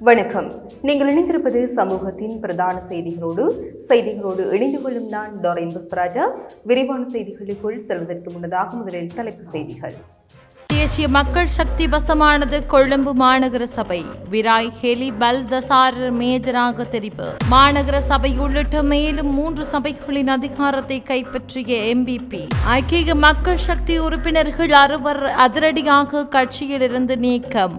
வணக்கம். நீங்கள் இணைந்திருப்பது சமூகத்தின் பிரதான செய்திகளோடு செய்திகளோடு இணைந்து கொள்ளும் நான் டோரின் புஷ்பராஜா. விரிவான செய்திகளுக்குள் செல்வதற்கு முன்னதாக முதலில் தலைப்பு செய்திகள். தேசிய மக்கள் சக்தி வசமானது கொழும்பு மாநகர சபை. விராய் ஹெலி பல்தசார் மேஜராக தெரிவு. மாநகர சபை உள்ளிட்ட மேலும் மூன்று சபைகளின் அதிகாரத்தை கைப்பற்றிய எம்பிபி ஐக்கிய மக்கள் சக்தி உறுப்பினர்கள் அறுவர் அதிரடியாக கட்சியிலிருந்து நீக்கம்.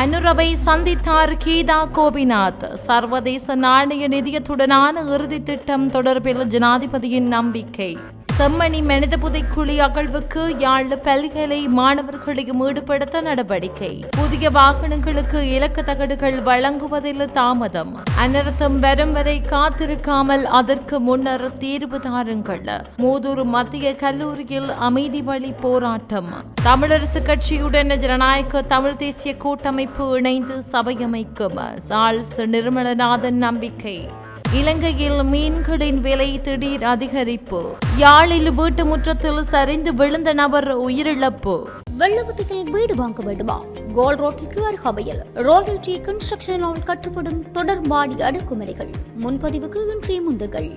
அனுரவை சந்தித்தார் கீதா கோபிநாத். சர்வதேச நாணய நிதியத்துடனான இறுதி திட்டம் தொடர்பில் ஜனாதிபதியின் நம்பிக்கை. செம்மணி மனித புதைக்குழி அகழ்வுக்கு யாழ் பல்கலை மாணவர்களையும் ஈடுபடுத்த நடவடிக்கை. புதிய வாகனங்களுக்கு இலக்கு தகடுகள் வழங்குவதில் தாமதம். அனர்த்தம் வரும் வரை காத்திருக்காமல் அதற்கு முன்னர் தீர்வு தாருங்கள். மூதூர் மத்திய கல்லூரியில் அமைதி வழி போராட்டம். தமிழரசு கட்சியுடன் ஜனநாயக தமிழ் தேசிய கூட்டமைப்பு இணைந்து சபையமைக்கும். சால்ஸ் நிர்மலநாதன் நம்பிக்கை. இலங்கையில் மீன்களின் விலை திடீர் அதிகரிப்பு. யாழில் வீட்டு முற்றத்தில் சரிந்து விழுந்த நபர் உயிரிழப்பு. வெள்ளவத்தியில் வீடு வாங்க வேண்டுமா? கோல் ரோட்டிற்கு அருகாமையில் ராயல் டி கன்ஸ்ட்ரக்ஷனால் கட்டப்படும் தொடர் மாடி அடுக்குமுறைகள் முன்பதிவுக்கு இன்றைய முந்துகள்.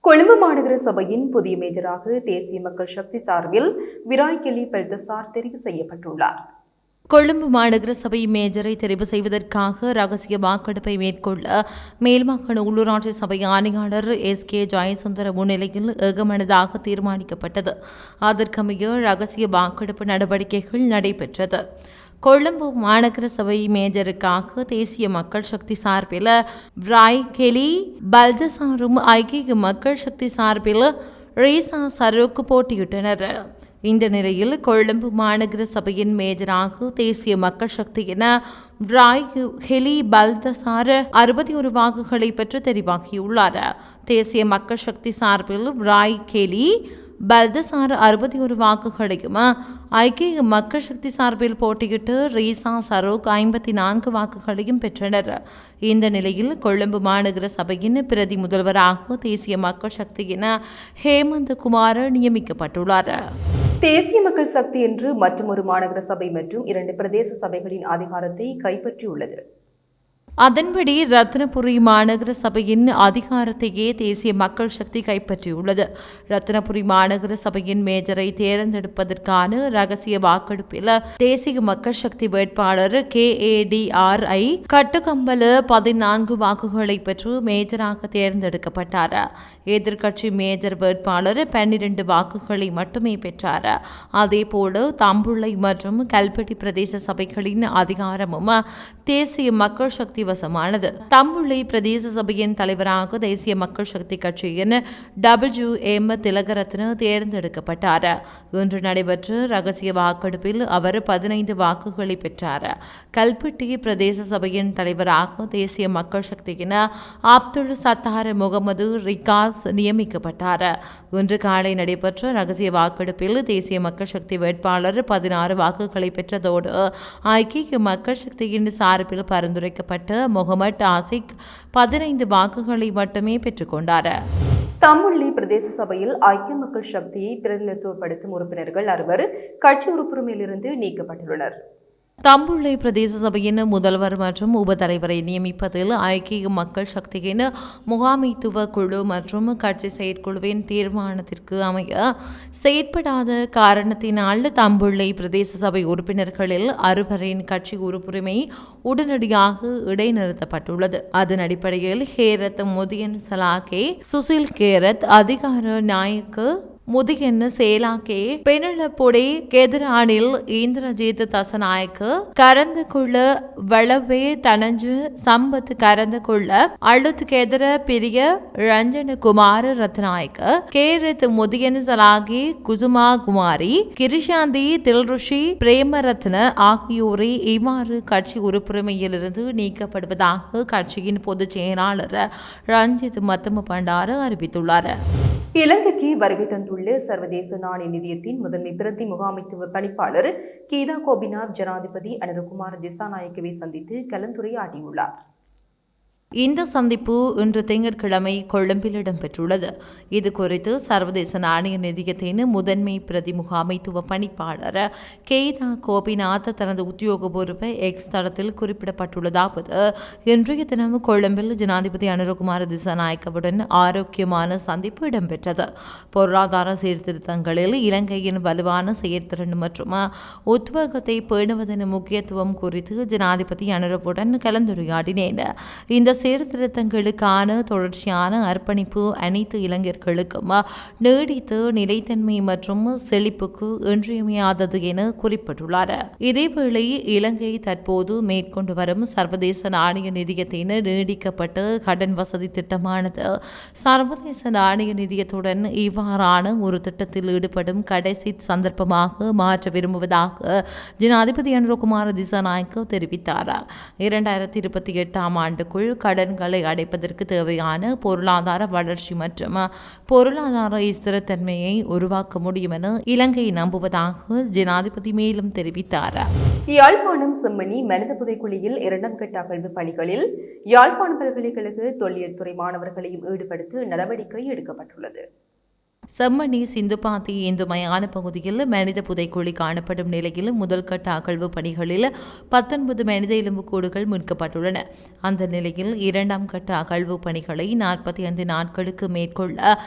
கொழும்பு மாநகர சபையின் புதிய மேஜராக தேசிய மக்கள் சக்தி சார்பில் விராய் கெலி பெல்தசார் தெரிவு செய்யப்பட்டுள்ளார். கொழும்பு மாநகர சபை மேஜரை தெரிவு செய்வதற்காக ரகசிய வாக்கெடுப்பை மேற்கொள்ள மேல்மாகாண உள்ளூராட்சி சபை ஆணையாளர் எஸ் கே ஜெயசுந்தர முன்னிலையில் ஏகமனதாக தீர்மானிக்கப்பட்டது. அதற்கமைய ரகசிய வாக்கெடுப்பு நடவடிக்கைகள் நடைபெற்றது. கொழும்பு மாநகர சபை மேஜருக்காக தேசிய மக்கள் சக்தி சார்பில் ராய் கெலி பல்தசாரும் ஐக்கிய மக்கள் சக்தி சார்பில் ரீசா சரோக்கு போட்டியிட்டனர். இந்த நிலையில் கொழும்பு மாநகர சபையின் மேஜராக தேசிய மக்கள் சக்தியின ராய் ஹெலி பல்தசார அறுபத்தி ஒரு வாக்குகளை பெற்று தெரிவாகியுள்ளார். தேசிய மக்கள் சக்தி சார்பில் ராய் கெலி பல்தசார் அறுபத்தி ஒரு வாக்குகளையும் ஐக்கிய மக்கள் சக்தி சார்பில் போட்டியிட்டு ரீசா சரோக் ஐம்பத்தி நான்கு வாக்குகளையும் பெற்றனர். இந்த நிலையில் கொழும்பு மாநகர சபையின் பிரதி முதல்வராக தேசிய மக்கள் சக்தியின் ஹேமந்த் குமார் நியமிக்கப்பட்டுள்ளார். தேசிய மக்கள் சக்தி என்று மற்றொரு மாநகர சபை மற்றும் இரண்டு பிரதேச சபைகளின் அதிகாரத்தை கைப்பற்றியுள்ளது. அதன்படி ரத்னபுரி மாநகர சபையின் அதிகாரத்தையே தேசிய மக்கள் சக்தி கைப்பற்றியுள்ளது. ரத்னபுரி மாநகர சபையின் மேஜரை தேர்ந்தெடுப்பதற்கான ரகசிய வாக்கெடுப்பில் தேசிய மக்கள் சக்தி வேட்பாளர் K A T R I Kattukambala பதினான்கு வாக்குகளை பெற்று மேஜராக தேர்ந்தெடுக்கப்பட்டார். எதிர்க்கட்சி மேஜர் வேட்பாளர் பன்னிரண்டு வாக்குகளை மட்டுமே பெற்றார். அதேபோல தம்புள்ளை மற்றும் கல்பெட்டி பிரதேச சபைகளின் அதிகாரமும் தேசிய மக்கள் சக்தி சக்திவசமானது தம்புள்ளி பிரதேச சபையின் தலைவராக தேசிய மக்கள் சக்தி கட்சியின் டபிள்யூ எம் திலகரத்ன தேர்ந்தெடுக்கப்பட்டார். இன்று நடைபெற்ற ரகசிய வாக்கெடுப்பில் அவர் பதினைந்து வாக்குகளை பெற்றார். கல்பட்டி பிரதேச சபையின் தலைவராக தேசிய மக்கள் சக்தியின் அப்துல் சத்தார் முகமது ரிகாஸ் நியமிக்கப்பட்டார். இன்று காலை நடைபெற்ற ரகசிய வாக்கெடுப்பில் தேசிய மக்கள் சக்தி வேட்பாளர் பதினாறு வாக்குகளை பெற்றதோடு ஐக்கிய மக்கள் சக்தியின் சார்பில் பரிந்துரைக்கப்பட்ட முகமது ஆசிக் பதினைந்து வாக்குகளை மட்டுமே பெற்றுக்கொண்டார். தம்புள்ளி பிரதேச சபையில் ஐக்கிய மக்கள் சக்தியை பிரதிநிதித்துவப்படுத்தும் உறுப்பினர்கள் அறுவர் கட்சி உறுப்புரிமையிலிருந்து நீக்கப்பட்டுள்ளனர். தம்புள்ளை பிரதேச சபையின் முதல்வர் மற்றும் உபதலைவரை நியமிப்பதில் ஐக்கிய மக்கள் சக்தியின் முகாமைத்துவ குழு மற்றும் கட்சி செயற்குழுவின் தீர்மானத்திற்கு அமைய செயற்படாத காரணத்தினால் தம்புள்ளை பிரதேச சபை உறுப்பினர்களில் அறுவரின் கட்சி உறுப்புரிமை உடனடியாக இடைநிறுத்தப்பட்டுள்ளது. அதன் அடிப்படையில் ஹேரத் முதியன் சலாகே சுசில் கேரத் அதிகார நாயக்கு முதியன் சேலாக்கே பெனலப்பொடி கெதிரானில் இந்திரஜித் தசநாயக்கு கரந்து கொள்ள வளவே தனஞ்சு சம்பத் கரந்து கொள்ள அழுத்துக்கெதிர பிரிய ரஞ்சன குமார் ரத்நாயக்க கேரத் முதியன் சலாகி குசுமா குமாரி கிரிஷாந்தி தில்ருஷி பிரேமரத்ன ஆகியோரை இவ்வாறு கட்சி உறுப்புரிமையிலிருந்து நீக்கப்படுவதாக கட்சியின் பொதுச் செயலாளர் ரஞ்சித் மத்தம பண்டார அறிவித்துள்ளார். இலங்கைக்கு வருகை தந்துள்ள சர்வதேச நாணய நிதியத்தின் முதன்மை பிரதி முகாமைத்துவ பணிப்பாளர் கீதா கோபிநாத் ஜனாதிபதி அனிருகுமார் திசாநாயக்கவை சந்தித்து கலந்துரையாடியுள்ளார். இந்த சந்திப்பு இன்று திங்கட்கிழமை கொழும்பில் இடம்பெற்றுள்ளது. இது குறித்து சர்வதேச நாணய நிதியத்தின் முதன்மை பிரதி முகாமைத்துவ பணிப்பாளர் கேதா கோபிநாத் தனது உத்தியோகபூர்வ எக்ஸ் தளத்தில் குறிப்பிடப்பட்டுள்ளதாவது இன்றைய தினம் கொழும்பில் ஜனாதிபதி அனுரகுமார திசாநாயக்கவுடன் ஆரோக்கியமான சந்திப்பு இடம்பெற்றது. பொருளாதார சீர்திருத்தங்களில் இலங்கையின் வலுவான செயற்திறன் மற்றும் உத்வேகத்தை பேணுவதன் முக்கியத்துவம் குறித்து ஜனாதிபதி அனுரவுடன் கலந்துரையாடினேன். இந்த சீர்திருத்தங்களுக்கான தொடர்ச்சியான அர்ப்பணிப்பு அனைத்து இளைஞர்களுக்கும்? நீடித்து நிலைத்தன்மை மற்றும் செழிப்புக்கு இன்றியமையாதது என குறிப்பிட்டுள்ளார். இதேவேளை இலங்கை தற்போது மேற்கொண்டு வரும் சர்வதேச நாணய நிதியத்தின் நீடிக்கப்பட்ட கடன் வசதி திட்டமானது சர்வதேச நாணய நிதியத்துடன் இவ்வாறான ஒரு திட்டத்தில் ஈடுபடும் கடைசி சந்தர்ப்பமாக மாற்ற விரும்புவதாக ஜனாதிபதி அனுரகுமார் திசாநாயக்கு தெரிவித்தார். இரண்டாயிரத்தி இருபத்தி எட்டாம் ஆண்டுக்குள் கடன்களை அடைப்பதற்கு தேவையான பொருளாதார வளர்ச்சி மற்றும் பொருளாதார ஸ்திரத்தன்மையை உருவாக்க முடியும் என இலங்கை நம்புவதாக ஜனாதிபதி மேலும் தெரிவித்தார். யாழ்ப்பாணம் செம்மணி மனித புதைக்குழியில் இரண்டாம் கட்ட அகழ்வு பணிகளில் யாழ்ப்பாணம் பல்கலைக்கழக தொல்லியல் துறை மாணவர்களையும் ஈடுபடுத்த நடவடிக்கை எடுக்கப்பட்டுள்ளது. செம்மணி சிந்துபாத்தி இந்து மயான பகுதியில் மனித புதைக்குழி காணப்படும் நிலையில் முதல் கட்ட அகழ்வு பணிகளில் பத்தொன்பது மனித எலும்புக்கூடுகள் மீட்கப்பட்டுள்ளன. அந்த நிலையில் இரண்டாம் கட்ட அகழ்வு பணிகளை நாற்பத்தி ஐந்து நாட்களுக்கு மேற்கொள்ள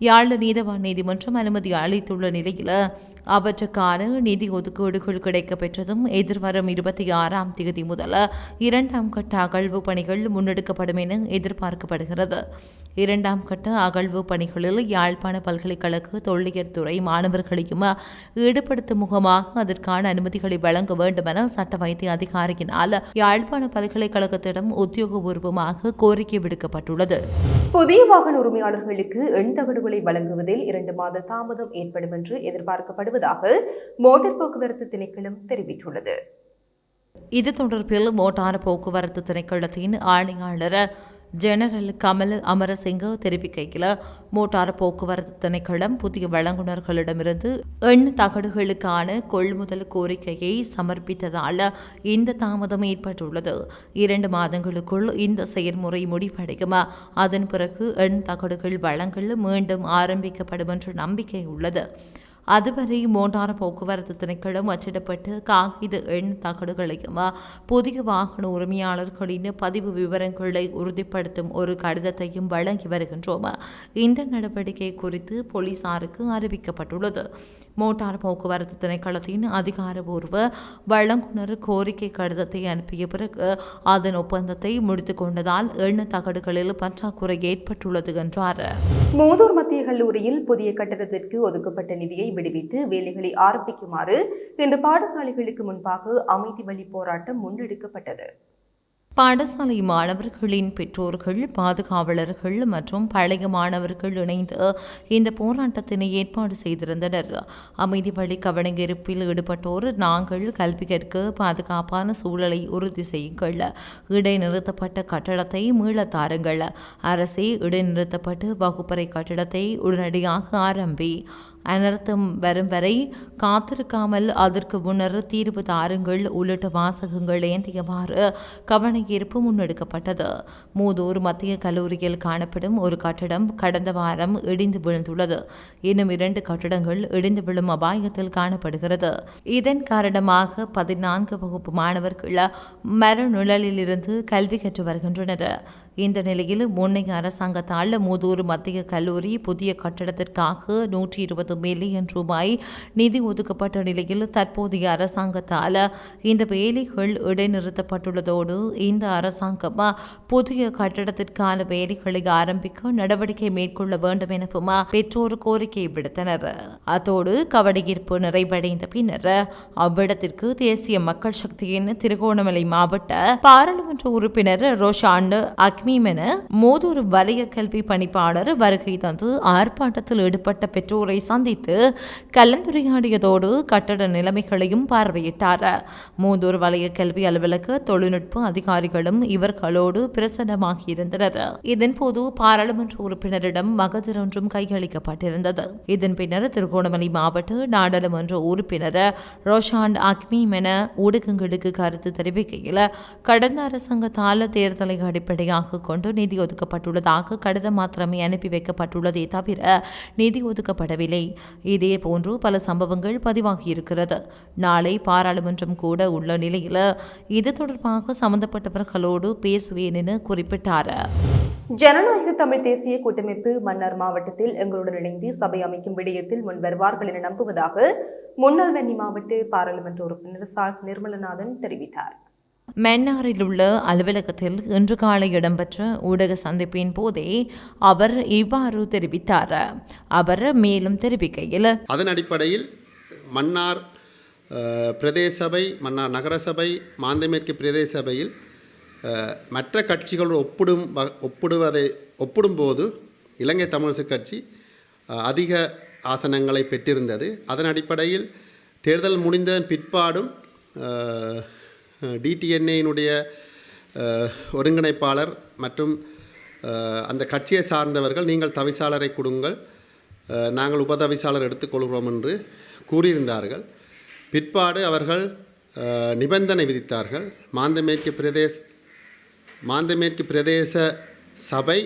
யாழ் நீதவான் நீதிமன்றம் அனுமதி அளித்துள்ள நிலையில் அவற்றுக்கான நிதி ஒதுக்கீடுகள் கிடைக்கப்பெற்றதும் எதிர்வரும் இருபத்தி ஆறாம் தேதி முதல் இரண்டாம் கட்ட அகழ்வு பணிகள் முன்னெடுக்கப்படும் என எதிர்பார்க்கப்படுகிறது. இரண்டாம் கட்ட அகழ்வு பணிகளில் யாழ்ப்பாண பல்கலைக்கழக தொல்லியல் துறை மாணவர்களையும் ஈடுபடுத்தும் முகமாக அதற்கான அனுமதிகளை வழங்க வேண்டும் என சட்ட வைத்திய அதிகாரியினால் யாழ்ப்பாண பல்கலைக்கழகத்திடம் உத்தியோகபூர்வமாக கோரிக்கை விடுக்கப்பட்டுள்ளது. புதிய வாகன உரிமையாளர்களுக்கு எண் தகடுகளை வழங்குவதில் இரண்டு மாத தாமதம் ஏற்படும் என்று எதிர்பார்க்கப்படும் வருவதாக மோட்டார் போக்குவரத்து திணைக்களம் தெரிவித்துள்ளது. இது தொடர்பில் மோட்டார் போக்குவரத்து திணைக்களத்தின் ஆணையாளர் ஜெனரல் கமல் அமரசிங்க தெரிவிக்கையில் மோட்டார் போக்குவரத்து திணைக்களம் புதிய வழங்குநர்களிடமிருந்து எண் தகடுகளுக்கான கொள்முதல் கோரிக்கையை சமர்ப்பித்ததால் இந்த தாமதம் ஏற்பட்டுள்ளது. இரண்டு மாதங்களுக்குள் இந்த செயல்முறை முடிவடையும். அதன் பிறகு எண் தகடுகள் வழங்கல் மீண்டும் ஆரம்பிக்கப்படும் என்ற நம்பிக்கை உள்ளது. அதுவரை மோட்டார் போக்குவரத்து திணைக்களம் அச்சிடப்பட்டு காகித எண் தகடுகளையும் புதிய வாகன உரிமையாளர்களின் பதிவு விவரங்களை உறுதிப்படுத்தும் ஒரு கடிதத்தையும் வழங்கி வருகின்றோம். இந்த நடவடிக்கை குறித்து போலீசாருக்கு அறிவிக்கப்பட்டுள்ளது. மோட்டார் போக்குவரத்து திணைக்களத்தின் அதிகாரபூர்வ வழங்குனர் கோரிக்கை கடிதத்தை அனுப்பிய பிறகு அதன் ஒப்பந்தத்தை முடித்துக் கொண்டதால் எண்ண தகடுகளில் பற்றாக்குறை ஏற்பட்டுள்ளது என்றார். மூதூர் மத்திய கல்லூரியில் புதிய கட்டடத்திற்கு ஒதுக்கப்பட்ட நிதியை விடுவித்து வேலைகளை ஆரம்பிக்குமாறு இன்று பாடசாலைகளுக்கு முன்பாக அமைதி வழி போராட்டம் முன்னெடுக்கப்பட்டது. பாடசாலை மாணவர்களின் பெற்றோர்கள் பாதுகாவலர்கள் மற்றும் பழைய மாணவர்கள் இணைந்து இந்த போராட்டத்தினை ஏற்பாடு செய்திருந்தனர். அமைதி வழி கவனயிருப்பில் ஈடுபட்டோர் நாங்கள் கல்வி கற்க பாதுகாப்பான சூழலை உறுதி செய்யுங்கள். இடைநிறுத்தப்பட்ட கட்டடத்தை மீளத் தாருங்கள். அரசே இடைநிறுத்தப்பட்டு வகுப்பறை கட்டடத்தை உடனடியாக ஆரம்பி அனர்த்தம் வரும் வரை காத்திருக்காமல் அதற்கு முன்னர் தீர்வு தாருங்கள். உள்ளிட்ட வாசகங்கள் ஏந்தியவாறு கவனஈர்ப்பு முன்னெடுக்கப்பட்டது. மூதூர் மத்திய கல்லூரியில் காணப்படும் ஒரு கட்டடம் கடந்த வாரம் இடிந்து விழுந்துள்ளது. இன்னும் இரண்டு கட்டடங்கள் இடிந்து விழும் அபாயத்தில் காணப்படுகிறது. இதன் காரணமாக பதினான்கு வகுப்பு மாணவர்கள் மரநிழலிலிருந்து கல்வி கற்று வருகின்றனர். இந்த நிலையில் முன்னைய அரசாங்கத்தால் மூதூர் மத்திய கல்லூரி புதிய கட்டடத்திற்காக நூற்றி இருபது மில்லியன் ரூபாய் நிதி ஒதுக்கப்பட்ட நிலையில் தற்போதைய அரசாங்கத்தால் இந்த வேலைகள் இடைநிறுத்தப்பட்டுள்ளதோடு இந்த அரசாங்கம் புதிய கட்டடத்திற்கான வேலைகளை ஆரம்பிக்க நடவடிக்கை மேற்கொள்ள வேண்டும் எனவும் பெற்றோர் கோரிக்கை விடுத்தனர். அதோடு கவனஈர்ப்பு நிறைவடைந்த பின்னர் அவ்விடத்திற்கு தேசிய மக்கள் சக்தியின் திருகோணமலை மாவட்ட பாராளுமன்ற உறுப்பினர் ரோஷாண்ட் அக்மீம் என மோதூர் வலய கல்வி பணிப்பாளர் வருகை தந்து ஆர்ப்பாட்டத்தில் ஈடுபட்ட பெற்றோரை சந்தித்து கலந்துரையாடியதோடு கட்டட நிலைமைகளையும் பார்வையிட்டார். மூதூர் வலய கல்வி அலுவலக தொழில்நுட்ப அதிகாரிகளும் இவர்களோடு பிரசன்னமாகியிருந்தனர். இதன்போது பாராளுமன்ற உறுப்பினரிடம் மகஜர் ஒன்றும் கையளிக்கப்பட்டிருந்தது. இதன் பின்னர் திருகோணமலை மாவட்ட நாடாளுமன்ற உறுப்பினர் ரோஷான் அக்மீம் என ஊடகங்களுக்கு கருத்து தெரிவிக்கையில் கடந்த அரசாங்கத்தால் தேர்தலை அடிப்படையாக கொண்டு நிதி ஒதுக்கப்பட்டுள்ளதாக கடிதம் மாத்திரமே அனுப்பி வைக்கப்பட்டுள்ளதே தவிர நிதி ஒதுக்கப்படவில்லை. இதே போன்று பல சம்பவங்கள் பதிவாகியிருக்கிறது. நாளை பாராளுமன்றம் கூட உள்ள நிலையில் இது தொடர்பாக சம்பந்தப்பட்டவர்களோடு பேசுவேன் என குறிப்பிட்டார். ஜனநாயக தமிழ் தேசிய கூட்டமைப்பு மன்னார் மாவட்டத்தில் எங்களுடன் இணைந்து சபை அமைக்கும் விடயத்தில் முன் வருவார்கள் என நம்புவதாக முன்னாள் வன்னி மாவட்ட பாராளுமன்ற உறுப்பினர் சார்ஸ் நிர்மலநாதன் தெரிவித்தார். மன்னாரில் உள்ள அலுவலகத்தில் இன்று காலை இடம்பெற்ற ஊடக சந்திப்பின் போதே அவர் இவ்வாறு தெரிவித்தார். அவர் மேலும் தெரிவிக்கையில் அதன் அடிப்படையில் மன்னார் பிரதேசபை பிரதேச சபை மன்னார் நகரசபை மாந்தமேற்கு பிரதேச சபையில் மற்ற கட்சிகளோடு ஒப்பிடும் வ- ஒப்பிடுவதை ஒப்பிடும்போது இலங்கை தமிழரசு கட்சி அதிக ஆசனங்களை பெற்றிருந்தது. அதன் அடிப்படையில் தேர்தல் முடிந்த பிற்பாடும் டிடிஎன்ஏயினுடைய ஒருங்கிணைப்பாளர் மற்றும் அந்த கட்சியை சார்ந்தவர்கள் நீங்கள் தவிசாளரை கொடுங்கள் நாங்கள் உபதவிசாளர் எடுத்துக்கொள்கிறோம் என்று கூறியிருந்தார்கள். பிற்பாடு அவர்கள் நிபந்தனை விதித்தார்கள். மாந்தமேற்கு பிரதேச மாந்தமேற்கு பிரதேச சபை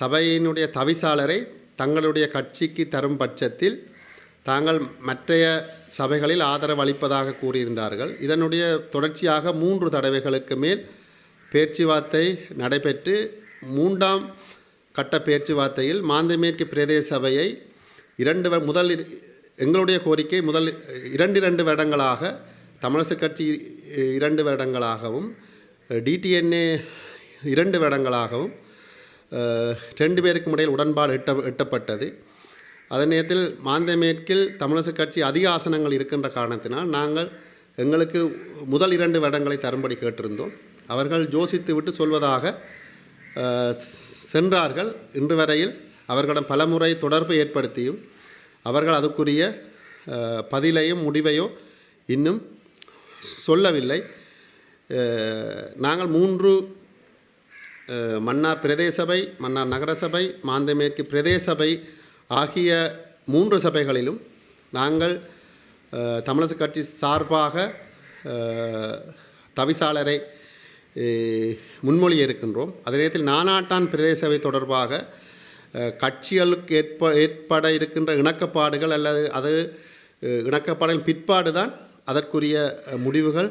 சபையினுடைய தவிசாளரை தங்களுடைய கட்சிக்கு தரும் பட்சத்தில் தாங்கள் மற்றைய சபைகளில் ஆதரவு அளிப்பதாக கூறியிருந்தார்கள். இதனுடைய தொடர்ச்சியாக மூன்று தடவைகளுக்கு மேல் பேச்சுவார்த்தை நடைபெற்று மூன்றாம் கட்ட பேச்சுவார்த்தையில் மாந்தமேற்கு பிரதேச சபையை இரண்டு வ- முதல் எங்களுடைய கோரிக்கை முதல் இரண்டு இரண்டு வருடங்களாக தமிழரசு கட்சி இரண்டு வருடங்களாகவும் டிடிஎன்ஏ இரண்டு வருடங்களாகவும் ரெண்டு பேருக்கும் இடையில் உடன்பாடு எட்ட எட்டப்பட்டது. அதே நேரத்தில் மாந்தமேற்கில் தமிழரசு கட்சி அதிக ஆசனங்கள் இருக்கின்ற காரணத்தினால் நாங்கள் எங்களுக்கு முதல் இரண்டு வருடங்களை தரும்படி கேட்டிருந்தோம். அவர்கள் ஜோசித்து விட்டு சொல்வதாக சென்றார்கள். இன்று வரையில் அவர்களிடம் பலமுறை தொடர்பு ஏற்படுத்தியும் அவர்கள் அதுக்குரிய பதிலையும் முடிவையோ இன்னும் சொல்லவில்லை. நாங்கள் மூன்று மன்னார் பிரதேசபை மன்னார் நகரசபை மாந்தமேற்கு பிரதேசபை ஆகிய மூன்று சபைகளிலும் நாங்கள் தமிழக தமிழரசு கட்சி சார்பாக தவிசாளரை முன்மொழி இருக்கின்றோம். அதே நேரத்தில் நானாட்டான் பிரதேச சபை தொடர்பாக கட்சிகளுக்கு ஏற்ப ஏற்பட இருக்கின்ற இணக்கப்பாடுகள் அல்லது அது இணக்கப்பாடுகள் பிற்பாடு தான் அதற்குரிய முடிவுகள்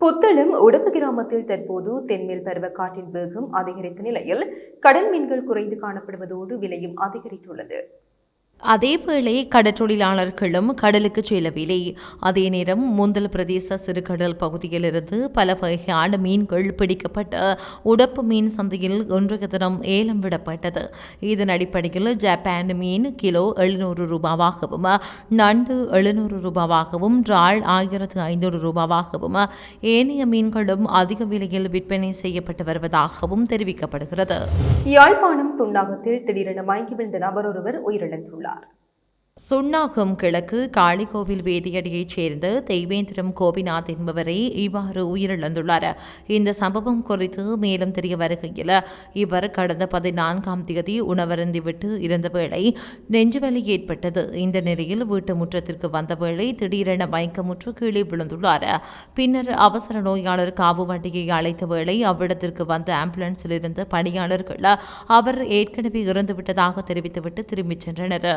Puttalam Udappu கிராமத்தில் தற்போது தென்மேல் பருவக்காற்றின் வேகம் அதிகரித்த நிலையில் கடல் மீன்கள் குறைந்து காணப்படுவதோடு விலையும் அதிகரித்துள்ளது. அதேவேளை கடற்றொழிலாளர்களும் கடலுக்கு செல்லவில்லை. அதே நேரம் முந்தல் பிரதேச சிறுகடல் பகுதியிலிருந்து பல வகையான மீன்கள் பிடிக்கப்பட்ட உடப்பு மீன் சந்தையில் இன்றைய தினம் ஏலம் விடப்பட்டது. இதன் அடிப்படையில் ஜப்பான் மீன் கிலோ எழுநூறு ரூபாவாகவும் நண்டு எழுநூறு ரூபாவாகவும் ட்ரால் ஆயிரத்து ஐநூறு ரூபாவாகவும் ஏனைய மீன்களும் அதிக விலையில் விற்பனை செய்யப்பட்டு வருவதாகவும் தெரிவிக்கப்படுகிறது. யாழ்ப்பாணம் சுண்ணாகத்தில் திடீரென மயங்கி விழுந்த நபர் ஒருவர் உயிரிழந்துள்ளார். சுண்ணாகம் கிழக்கு காளிகோவில் வேதியடியைச் சேர்ந்த தெய்வேந்திரம் கோபிநாத் என்பவரை இவ்வாறு உயிரிழந்துள்ளார். இந்த சம்பவம் குறித்து மேலும் தெரிய வருகையில் இவர் கடந்த பதினான்காம் தேதி உணவருந்திவிட்டு இருந்த வேளை நெஞ்சுவலி ஏற்பட்டது. இந்த நிலையில் வீட்டு முற்றத்திற்கு வந்த வேளை திடீரென மயக்கமுற்று கீழே விழுந்துள்ளார். பின்னர் அவசர நோயாளர் காவு வண்டியை அழைத்த வேளை அவ்விடத்திற்கு வந்த ஆம்புலன்ஸில் இருந்த பணியாளர்கள் அவர் ஏற்கனவே இறந்துவிட்டதாக தெரிவித்துவிட்டு திரும்பிச் சென்றனர்.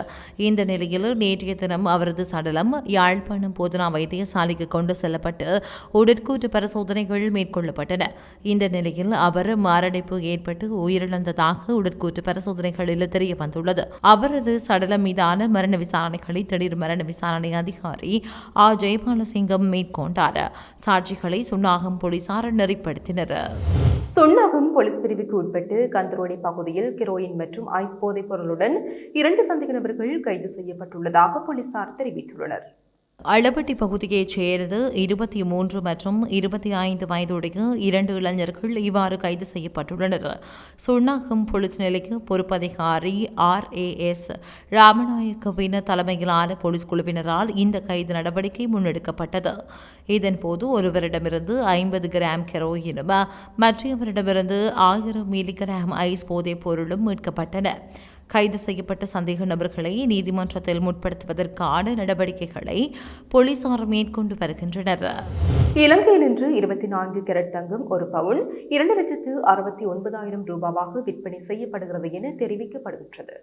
இந்த நிலையில் நேற்றைய தினம் அவரது சடலம் யாழ்ப்பாணம் போதனா வைத்தியசாலைக்கு கொண்டு செல்லப்பட்டு உடற்கூற்று பரிசோதனைகள் மேற்கொள்ளப்பட்டன. இந்த நிலையில் அவர் மாரடைப்பு ஏற்பட்டு உயிரிழந்ததாக உடற்கூற்று பரிசோதனைகளில் தெரிய வந்துள்ளது அவரது சடலம் மீதான மரண விசாரணைகளை திடீர் மரண விசாரணை அதிகாரி ஆ. ஜெயபாலசிங்கம் மேற்கொண்டார். சாட்சிகளை சுண்ணாகம் போலீசார் நெறிப்படுத்தினர். சுண்ணாகம் போலீஸ் பிரிவுக்கு உட்பட்டு கந்தரோடி பகுதியில் கிரோயின் மற்றும் ஐஸ் போதைப் பொருளுடன் இரண்டு சந்தேக நபர்கள் கைது செய்யப்பட்டுள்ளதாக போலீசார் தெரிவித்துள்ளனர். அளபட்டி பகுதியைச் சேர்ந்த இருபத்தி மூன்று மற்றும் இருபத்தி ஐந்து வயதுடைய இரண்டு இளைஞர்கள் இவ்வாறு கைது செய்யப்பட்டுள்ளனர். சுண்ணாகம் போலீஸ் நிலைக்கு பொறுப்பதிகாரி ஆர் ஏ எஸ் ராமநாயக்கவின் தலைமையிலான போலீஸ் குழுவினரால் இந்த கைது நடவடிக்கை முன்னெடுக்கப்பட்டது. இதன்போது ஒருவரிடமிருந்து ஐம்பது கிராம் கெரோயினும் மற்றவரிடமிருந்து ஆயிரம் மில்லிகிராம் ஐஸ் போதைப் பொருளும் மீட்கப்பட்டன. கைது செய்யப்பட்ட சந்தேக நபர்களை நீதிமன்றத்தில் முற்படுத்துவதற்கான நடவடிக்கைகளை போலீசார் மேற்கொண்டு வருகின்றனர். இலங்கையில் இன்று இருபத்தி நான்கு கேரட் தங்கம் ஒரு பவுல் இரண்டு லட்சத்து அறுபத்தி ஒன்பதாயிரம் ரூபாவாக விற்பனை செய்யப்படுகிறது என தெரிவிக்கப்படுகின்றது.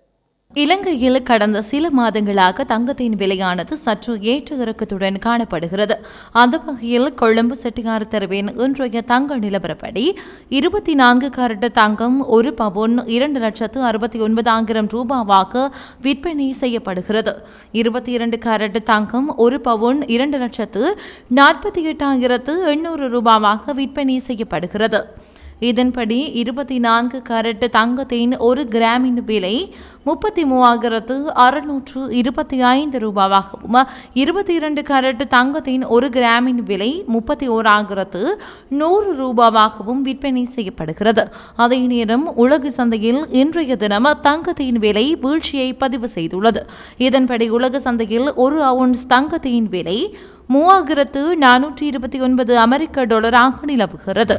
இலங்கையில் கடந்த சில மாதங்களாக தங்கத்தின் விலையானது சற்று ஏற்ற இறக்கத்துடன் காணப்படுகிறது. அந்த வகையில் கொழும்பு செட்டியார் தெருவின் இன்றைய தங்க நிலவரப்படி இருபத்தி நான்கு கரட்டு தங்கம் ஒரு பவுன் இரண்டு லட்சத்து அறுபத்தி ஒன்பதாயிரம் ரூபாவாக விற்பனை செய்யப்படுகிறது. இருபத்தி இரண்டு கரட்டு தங்கம் ஒரு பவுன் இரண்டு லட்சத்து நாற்பத்தி எட்டாயிரத்து எண்ணூறு ரூபாவாக விற்பனை செய்யப்படுகிறது. இதன்படி இருபத்தி நான்கு கரட் தங்கத்தின் ஒரு கிராமின் விலை முப்பத்தி மூவாயிரத்து அறுநூற்று இருபத்தி ஐந்து ரூபாவாகவும் இருபத்தி இரண்டு கரட் தங்கத்தின் ஒரு கிராமின் விலை முப்பத்தி ஓராயிரத்து நூறு ரூபாவாகவும் விற்பனை செய்யப்படுகிறது. அதே நேரம் உலக சந்தையில் இன்றைய தினம் தங்கத்தின் விலை வீழ்ச்சியை பதிவு செய்துள்ளது. இதன்படி உலக சந்தையில் ஒரு அவுன்ஸ் தங்கத்தின் விலை மூவாயிரத்து நானூற்றி இருபத்தி ஒன்பது அமெரிக்க டாலராக நிலவுகிறது.